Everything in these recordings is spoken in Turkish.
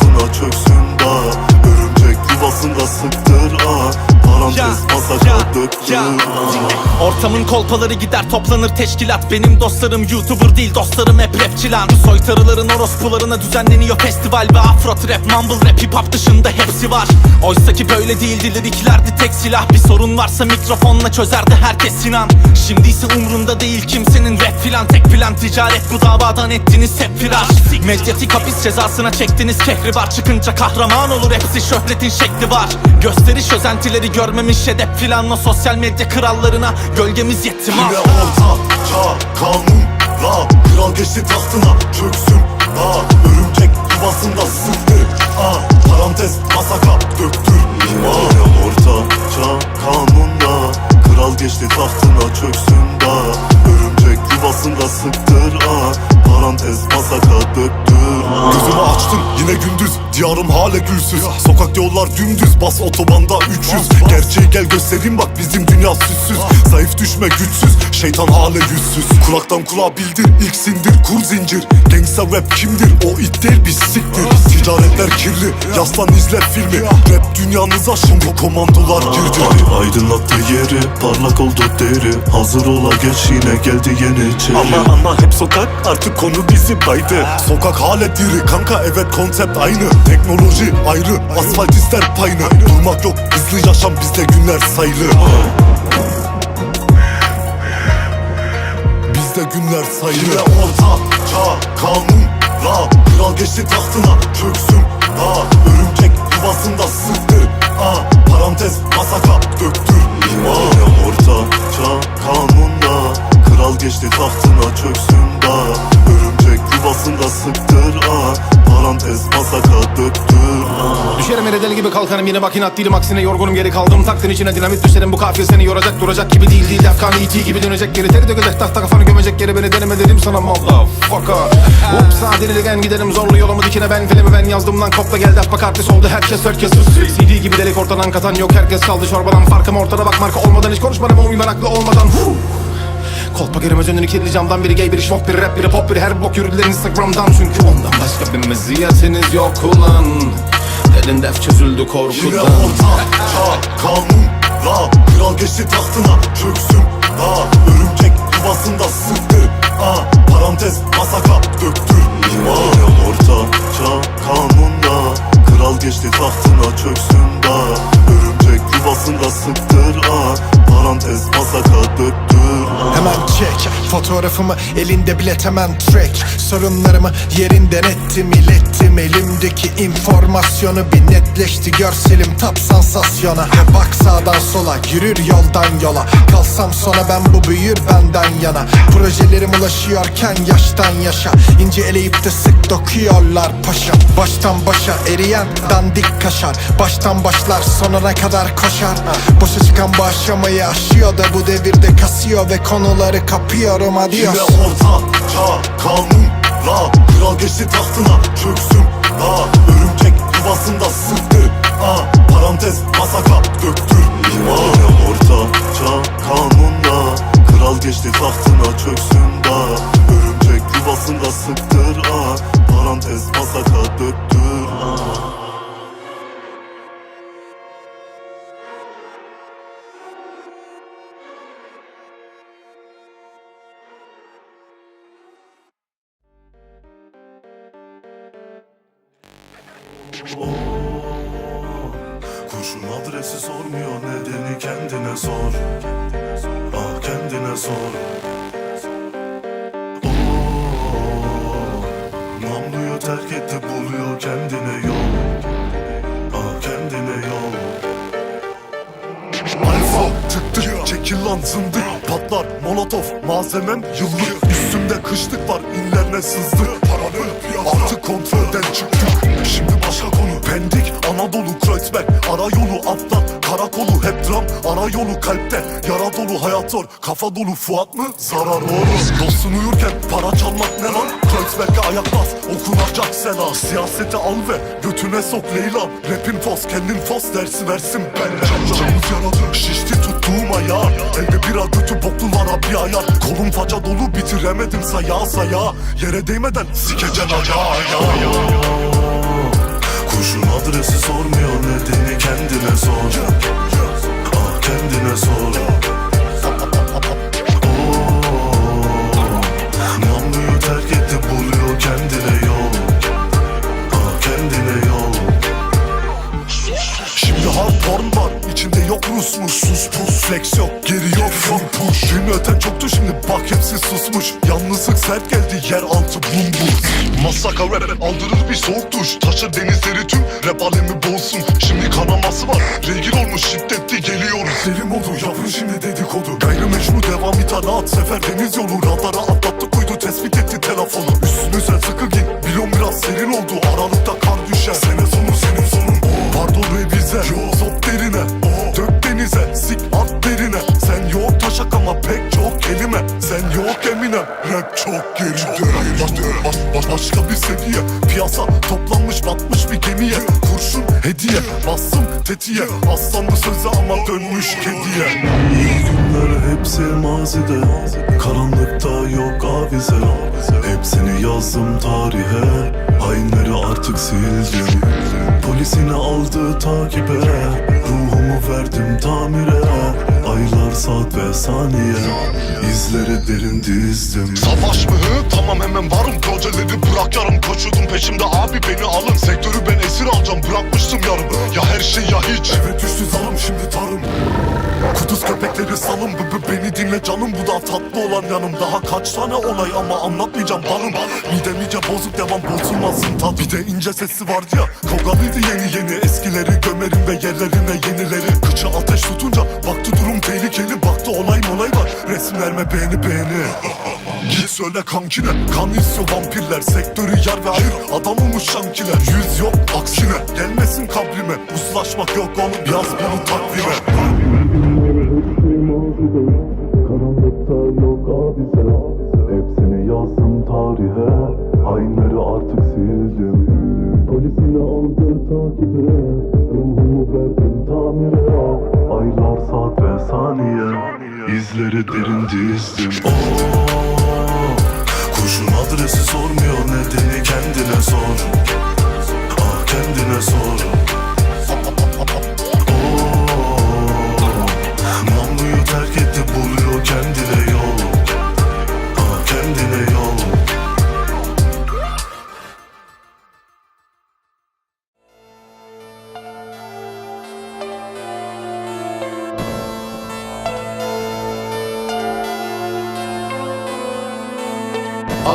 tahtına çöksün da Örümcek yuvasında sıktır ha Parantez Ortamın kolpaları gider toplanır teşkilat. Benim dostlarım youtuber değil dostlarım hep rapçi lan Soytarıların orospularına düzenleniyor festival Ve afro trap mumble rap hip hop dışında hepsi var. Oysa ki böyle değildi liriklerdi tek silah. Bir sorun varsa mikrofonla çözerdi herkes Sinan. Şimdi ise umrunda değil kimsenin rap filan. Tek plan ticaret bu davadan ettiniz hep firar Medyatik hapis cezasına çektiniz kehribar Çıkınca kahraman olur hepsi. Şöhretin şekli var. Gösteriş özentileri görmemiş edep filan O sosyal medya krallarına gölgemiz yetti Yine mal orta çağ kanunla Kral geçti tahtına çöksün. Ha Örümcek yuvasında sıktı ha Parantez masaka döktür. Ha Yine orta çağ kanunla Kral geçti tahtına çöksün da. Örümcek yuvasında sıktır ha Parantez masaka döktür Gözümü açtım yine gündüz. Diyarım hala gülsüz. Sokak yollar dümdüz Bas otobanda 300 Gerçeği gel göstereyim bak bizim dünya süssüz Zayıf düşme güçsüz Şeytan hala yüzsüz. Kulaktan kulağa bildir ilk sindir kur zincir. Gangsta rap kimdir? O it değil biz siktir. Ticaretler kirli yaslan izle filmi. Rap dünyanıza şimdi komandolar girdi. Ay, Aydınlattı yeri parlak oldu deri. Hazır ola geç yine geldi yeni içeri. Ama ama hep sokak artık konu bizi baydı. Sokak hala diri kanka evet konsept aynı. Teknoloji ayrı asfalt ister payını. Durmak yok hızlı yaşam bizde günler sayılı Bizde günler sayılı Yine orta çağ kanunla Kral geçti tahtına çöksün ha Örümcek kalkarım yine bak inat değilim aksine yorgunum geri kaldım. Taktın içine dinamit düşerim bu kafir seni yoracak duracak gibi değil değil. Defkan E.T. gibi dönecek geri teri dökecek tahta kafanı gömecek geri beni deneme dedim sana motherfucker. Ups deligen gidelim zorlu yolumu dikine ben filmi ben yazdım lan. Kopla geldi bak artist oldu herkes herkes. CD gibi delik ortadan katan yok herkes kaldı çorbadan. Farkım ortada bak marka olmadan hiç konuşmadım o meraklı olmadan. Kolpa göremez önünü kirli camdan biri gay biri şok biri rap biri pop biri her bok yürüdüler instagramdan. Çünkü ondan başka bir meziyetiniz yok ulan Elin def çözüldü korkudan. Orta çağ kanunla Kral geçti tahtına çöksün ha Örümcek yuvasında sıktı ha Parantez masaka döktür Yine orta çağ kanunla. Kral geçti tahtına çöksün da Örümcek yuvasında sıktır ha Parantez masaka döktür Hemen çek fotoğrafımı elinde bilet hemen track Sorunlarımı yerinden ettim ilettim. Elimdeki informasyonu bir netleşti görselim tap sansasyona. Ve bak sağdan sola yürür yoldan yola. Kalsam sona ben bu büyür benden yana. Projelerim ulaşıyorken yaştan yaşa. İnce eleyip de sık dokuyorlar paşa. Baştan başa eriyen dandik kaşar. Baştan başlar sonuna kadar koşar. Boşa çıkan bu aşamayı aşıyor da bu devirde kasıyor Ve konuları kapıyorum adios. Yine orta kanunla Kral geçti tahtına çöksün ha. Örümcek yuvasında sıktı ha sor Oo, Namluyu terk etti buluyor kendine yol. Ah kendine yol. Alfa tık çekil lan zındık. Patlar molotof malzemem yıllık. Üstümde kışlık var inlerine sızdı Paranı artık kontrolden çıktık. Şimdi başka konu Pendik Anadolu Kreuzberg. Ara yolu atlat karakolu hep dram Ara yolu kalpte. Yara dolu hayat zor Kafa dolu Fuat mı? Zarar oğlum Dostun uyurken para çalmak ne lan? Kreuzberg'e ayak bas okunacak selam. Siyasete al ve götüne sok Leyla. Rapin fos kendin fos dersi versin ben. Canımız yaradı şişti tuttuğum ayağı Elde bira götü boklulara bir ayar Kolum faca dolu bitiremedim saya saya. Yere değmeden sikecen ayağı Kurşun adresi sormuyor. Nedeni kendine sor. Ah kendine sor içinde yok Rusmuş Sus pus. Flex yok geri yok yok push. Gün öten çoktu şimdi bak hepsi susmuş. Yalnızlık sert geldi yer altı bumbur Masaka rap aldırır bir soğuk duş. Taşır denizleri tüm rap alemi boğulsun Şimdi kanaması var regil olmuş şiddetli geliyoruz. Deli modu yapın şimdi dedikodu. Gayrimeşru devam itaat sefer deniz yolu. Radara atlattık uydu tespit etti telefonu. Üstünüze sıkı giy biliyorum biraz serin oldu. Aralıkta kar düşer. Sene sonu senin sonun. Pardon revize Yo sop derine denize Sik at derine. Sen yok taşak ama pek çok kelime. Sen yok eminem Rap çok geride baş, baş, baş, Başka bir seviye. Piyasa toplanmış batmış bir gemiye. Kurşun hediye Bastım tetiğe. Aslanlı sözü ama dönmüş kediye hepsi mazide Karanlıkta yok avize. Hepsini yazdım tarihe. Hainleri artık sildim. Polisini aldı takibe. Ruhumu verdim tamire. Aylar saat ve saniye. İzleri derin dizdim. Savaş mı? Tamam hemen varım. Projeleri bırak yarım Koşuyordum peşimde. Abi beni alın Daha kaç tane olay ama anlatmayacağım. Balım Midem iyice bozuk devam bozulmasın tat Bir de ince sesi vardı ya Kavgalıydı yeni yeni. Eskileri gömerim ve yerlerine yenileri. Kıçı ateş tutunca baktı durum tehlikeli. Baktı olay molay var Resimlerime beğeni beğeni? Git söyle kankine Kan istiyor vampirler. Sektörü yar ve ayır Adam olmuş şankiler Yüz yok aksine. Gelmesin kabrime Uzlaşmak yok oğlum Yaz bunu takvime İzleri derin dizdim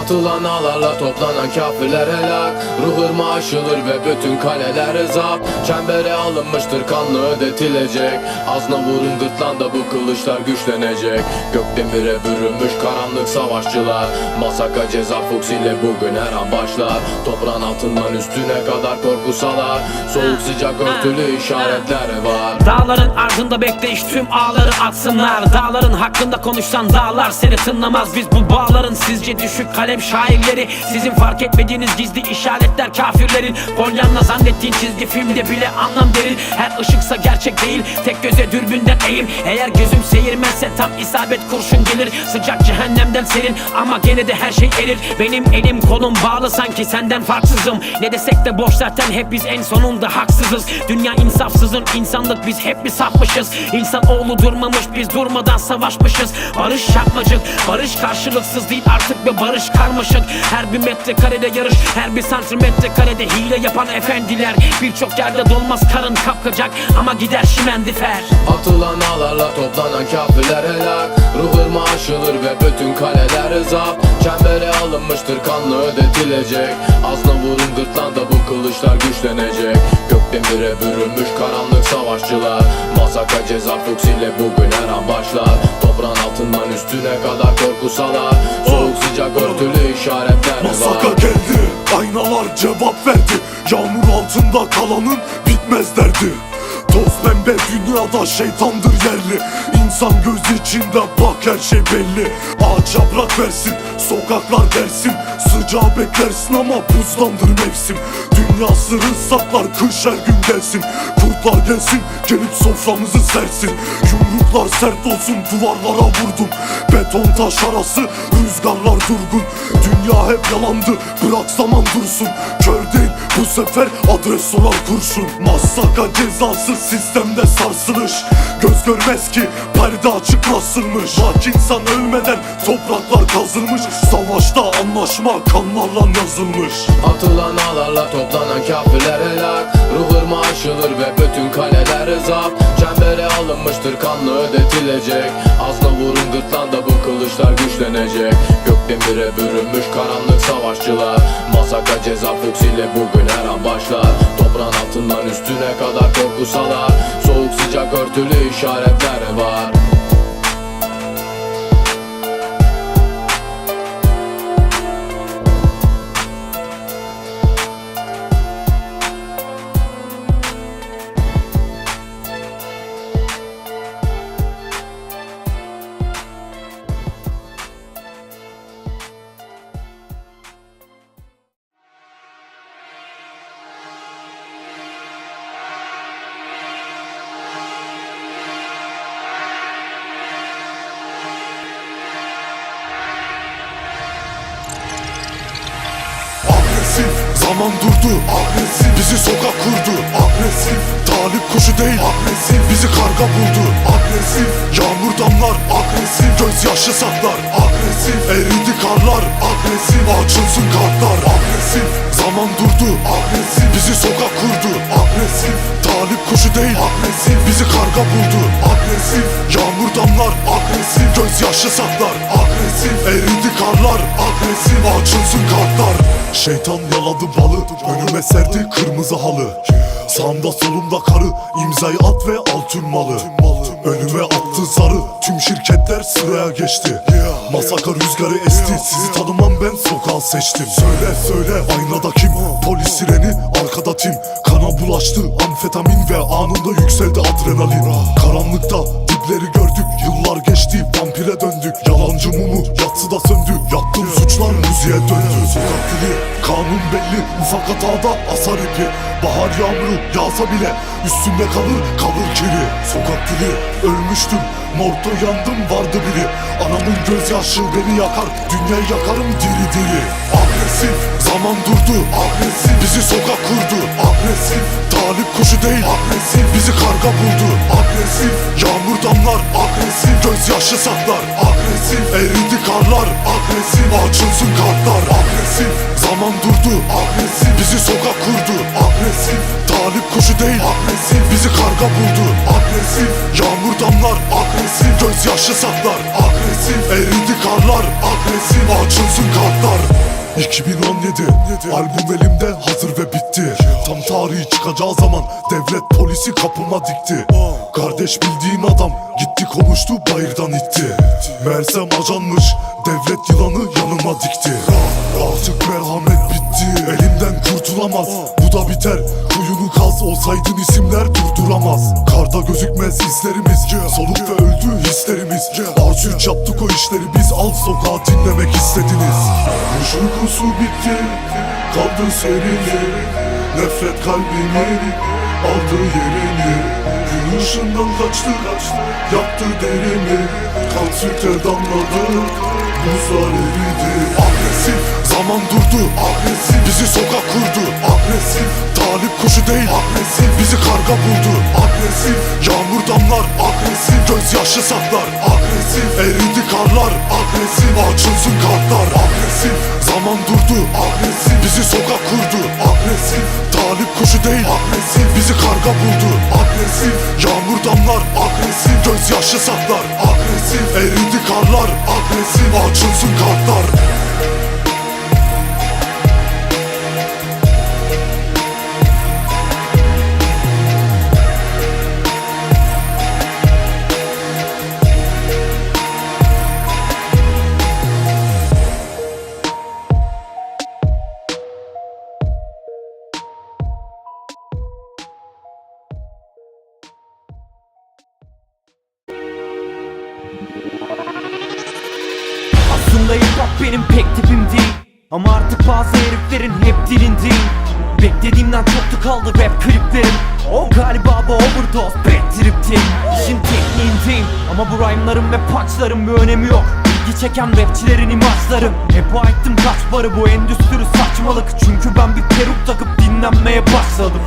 Atılan ağlarla toplanan kafirler helak. Ruh ırmağı aşılır ve bütün kaleler zap. Çembere alınmıştır kanlı ödetilecek. Azna vurun gırtlanda bu kılıçlar güçlenecek. Gökdemire bürünmüş karanlık savaşçılar. Masaka ceza fuks ile bugün her an başlar. Toprağın altından üstüne kadar korku salar Soğuk sıcak örtülü işaretler var. Dağların ardında bekleyiş tüm ağları atsınlar Dağların hakkında konuşsan dağlar seni tınlamaz. Biz bu bağların sizce düşük kalem şairleri. Sizin fark etmediğiniz gizli işaretler kafirlerin. Polyanla zannettiğin çizgi filmde bile anlam derin Her ışıksa gerçek değil. Tek göze dürbünden eğim Eğer gözüm seyirmezse tam isabet kurşun gelir. Sıcak cehennemden serin ama gene de her şey erir. Benim elim kolum bağlı sanki senden farksızım. Ne desek de boş zaten hep biz en sonunda haksızız. Dünya insafsızın insanlık biz hep mi sapmışız. İnsan oğlu durmamış biz durmadan savaşmışız. Barış yapmacık barış karşılıksız değil artık ve barış karmaşık. Her bir metrekarede yarış her bir santimetre karede hile yapan efendiler. Birçok yerde dolmaz karın kapkacak ama gider şimendifer. Atılan ağlarla toplanan kafirler helak Ruh ırmağı aşılır ve bütün kaleler zap Çembere alınmıştır kanlı ödetilecek. Azna vurun gırtlanda bu kılıçlar güçlenecek. Gökdemire bürünmüş karanlık savaşçılar. Masaka ceza fuks ile bugün her an başlar. Toprağın altından üstüne kadar korku salar. Soğuk sıcak örtülü işaretler Masaka var geldi Aynalar cevap verdi. Yağmur altında kalanın bitmez derdi pembe dünyada şeytandır yerli. İnsan göz içinde bak her şey belli. Ağaç yaprak versin sokaklar dersin. Sıcağı beklersin ama buzlandır mevsim. Dünya sırrı saklar kış her gün gelsin. Kurtlar gelsin gelip soframızı sersin. Yumruklar sert olsun duvarlara vurdum. Beton taş arası rüzgarlar durgun. Dünya hep yalandı bırak zaman dursun. Kör değil bu sefer adres sorar kurşun. Masaka cezası sistemde sarsılış. Göz görmez ki perde açık nasılmış Bak insan ölmeden topraklar kazılmış. Savaşta anlaşma kanlarla yazılmış. Atılan ağlarla toplanan kafirler helak. Ruh ırmağı aşılır ve bütün kaleler zap Çembere alınmıştır kanlı ödetilecek. Azna vurun gırtlanda bu kılıçlar güçlenecek. Gökdemire bürünmüş karanlık savaşçılar. Masaka ceza fuksiyle bugün her an başlar? Toprağın altından üstüne kadar korku salar. Soğuk sıcak örtülü işaretler var Zaman durdu. Agresif Bizi sokak kurdu. Agresif. Talip kuşu değil. Agresif Bizi karga buldu. Agresif. Yağmur damlar. Agresif. Gözyaşı saklar. Agresif. Eridi karlar. Agresif. Açılsın kartlar. Agresif. Zaman durdu. Agresif Bizi sokak kurdu. Agresif. Talip kuşu değil. Agresif Bizi karga buldu. Agresif. Yağmur damlar. Agresif. Gözyaşı saklar. Agresif. Eridi karlar. Agresif. Açılsın kartlar. Şeytan yaladı balı. Önüme serdi kırmızı halı. Sağımda solumda karı imzayı at ve al malı. Önüme attı zarı Tüm şirketler sıraya geçti. Masaka rüzgarı esti Sizi tanımam ben sokağı seçtim. Söyle söyle aynada kim? Polis sireni arkada tim. Kana bulaştı amfetamin ve anında yükseldi adrenalin. Karanlıkta dipleri gördük Yıllar geçti vampire döndük. Yalancı mumu yatsıda söndü Yaptığım suçlar müziğe döndü. Sokak dili kanun belli Ufak hatada asar ipi. Bahar yağmuru yağsa bile Üstümde kalır kalır kiri Sokak dili ölmüştüm Morgda yandım vardı biri. Anamın gözyaşı beni yakar Dünyayı yakarım diri diri Agresif. Zaman durdu Agresif. Bizi sokak kurdu Agresif. Talip kuşu değil Agresif. Bizi karga buldu Agresif. Yağmur damlar Agresif. Gözyaşı saklar Agresif. Eridi karlar Agresif. Açılsın kartlar Agresif. Zaman durdu Agresif. Bizi sokak kurdu Agresif. Talip kuşu değil Agresif. Bizi karga buldu Agresif. Yağmur damlar Agresif. Gözyaşı saklar Agresif. Eridi karlar Agresif. Açılsın kartlar 2017 Albüm elimde hazır ve bitti çıkacağı zaman Devlet polisi kapıma dikti. Kardeş bildiğin adam Gitti konuştu bayırdan itti. Mersem ajanmış Devlet yılanı yanıma dikti. Artık merhamet bitti Elimden kurtulamaz. Bu da biter Kuyunu kaz olsaydın isimler durduramaz. Karda gözükmez izlerimiz Soluk ve öldü hislerimiz. Arzu üç yaptık o işleri biz Alt sokağa dinlemek istediniz. Kuş uykusu bitti Kaldı serili Nefret kalbimi Aldı yerini Gün ışığından kaçtı. Yaktı derimi Kan süte damladı. Buzlar eridi Agresif Zaman durdu. Agresif Bizi sokak kurdu. Agresif Talip kuşu değil. Agresif Bizi karga buldu. Agresif Yağmur damlar. Agresif Gözyaşı saklar. Agresif Eridi karlar. Agresif Açılsın kartlar. Agresif Zaman durdu. Agresif Bizi sokak kurdu. Agresif Talip kuşu değil. Agresif Bizi karga buldu Agresif. Yağmur damlar Agresif. Gözyaşı saklar Agresif. Eridi karlar Agresif. Açılsın kartlar kaldı rap kliplerim. O galiba bu overdose bad tripteyim İşin tekniğindeyim Ama bu rhyme'larım ve punchlarım bir önemi yok. İlgi çeken rapçilerin imajları. Hep aittim kaç barı bu endüstri saçmalık. Çünkü ben bir peruk takıp dinlenmeye başladım.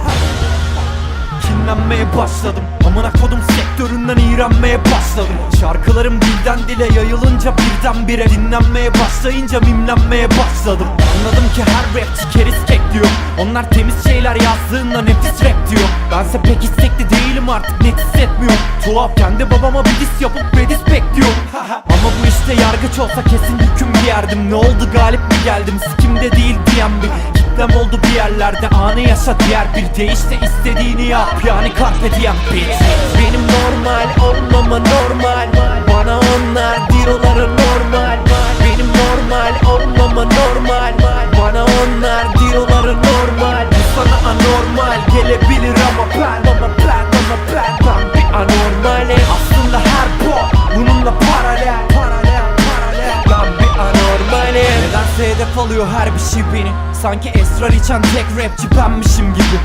Kinlenmeye başladım Amına kodum sektöründen iğrenmeye başladım. Şarkılarım dilden dile yayılınca birdenbire Dinlenmeye başlayınca mimlenmeye başladım. Anladım ki her rapçi keriz diyor. Onlar temiz şeyler yazdığında nefis rap diyor. Bense pek istekli değilim artık net hissetmiyorum. Tuhaf kendi babama bir diss yapıp redis bekliyorum. Ama bu işte yargıç olsa kesin hüküm giyerdim Ne oldu galip mi geldim? Sikimde değil diyen bir Kitlem oldu bir yerlerde anı yaşa diğer bir Değiş de istediğini yap yani carpe diem bitch. Benim normal olmama normal Bana onlar diyorları normal. Benim normal olmama normal Bana onlar diyorları normal. Bu sana anormal gelebilir ama ben Ama ben ama ben ben bir anormalim. Aslında her bok bununla paralel Paralel paralel. Ben bir anormalim. Nedense hedef alıyor her bir şey beni Sanki esrar içen tek rapçi benmişim gibi.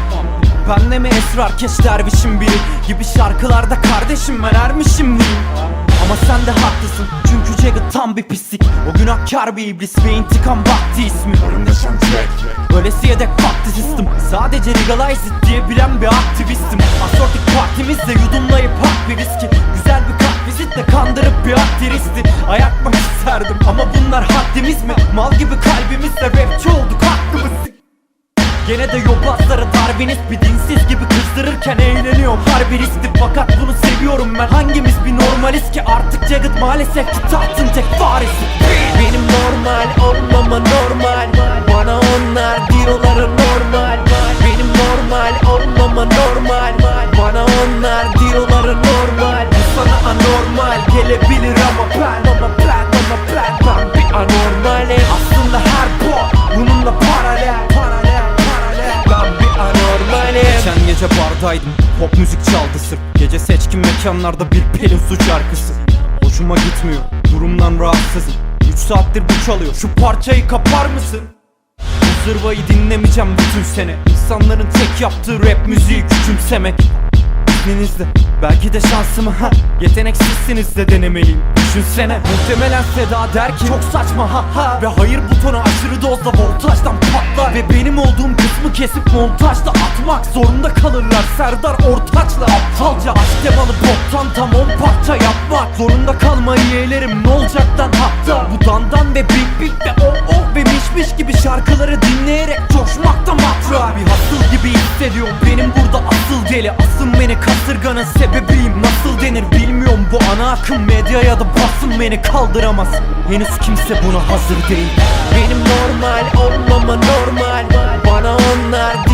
Benle mi esrar keş dervişim biri Gibi şarkılarda kardeşim ben ermişim diyeyim Ama sen de haklısın çünkü Jagged tam bir pislik. O günahkar bir iblis ve intikam vakti ismi. Öylesiye dek vakti sistem. Sadece legalize it diyebilen bir aktivistim. Asortik partimizle yudumlayıp hak bir riski. Güzel bir vizitle kandırıp bir aktristi Ayakmak isterdim. Ama bunlar haddimiz mi? Mal gibi kalbimizle rapçi olduk haklı mısın? Gene de yobazları Darwinist bir dinsiz gibi kızdırırken eğleniyorum. Harbi riskli fakat bunu seviyorum ben. Hangimiz bir normaliz ki? Artık Jagged maalesef ki tahtın tek faresi. Benim normal olmama normal. Bana onlar diyorları normal gelebilir ama ben Ama ben ama ben. Ben bir anormalim. Aslında her bok bununla paralel Paralel paralel. Ben bir anormalim. Geçen gece bardaydım pop müzik çaldı sırf. Gece seçkin mekanlarda bir Pelin Su şarkısı. Hoşuma gitmiyor durumdan rahatsızım. 3 saattir bu çalıyor şu parçayı kapar mısın? Zırvayı dinlemeyeceğim bütün sene. İnsanların tek yaptığı rap müziği küçümsemek İzninizle belki de şansımı ha Yeteneksizsiniz de denemeliyim. Düşünsene muhtemelen Seda der ki Çok saçma ha ha. Ve hayır butonu aşırı dozda voltajdan patlar. Ve benim olduğum kısmı kesip montajda atmak zorunda kalırlar. Serdar Ortaç'la aptalca Aşk temalı boktan tam 10 parça yapmak Zorunda kalmayı yeğlerim. Ne olacaktan hatta Bu dandan ve big big ve oh oh ve miş miş gibi şarkıları dinleyerek coşmakta matrar Bir hasıl gibi hissediyorum deli Asın beni kasırganın sebebiyim. Nasıl denir bilmiyorum. Bu ana akım medya ya da basın beni kaldıramaz. Henüz kimse buna hazır değil. Benim normal olmama normal. Bana onlar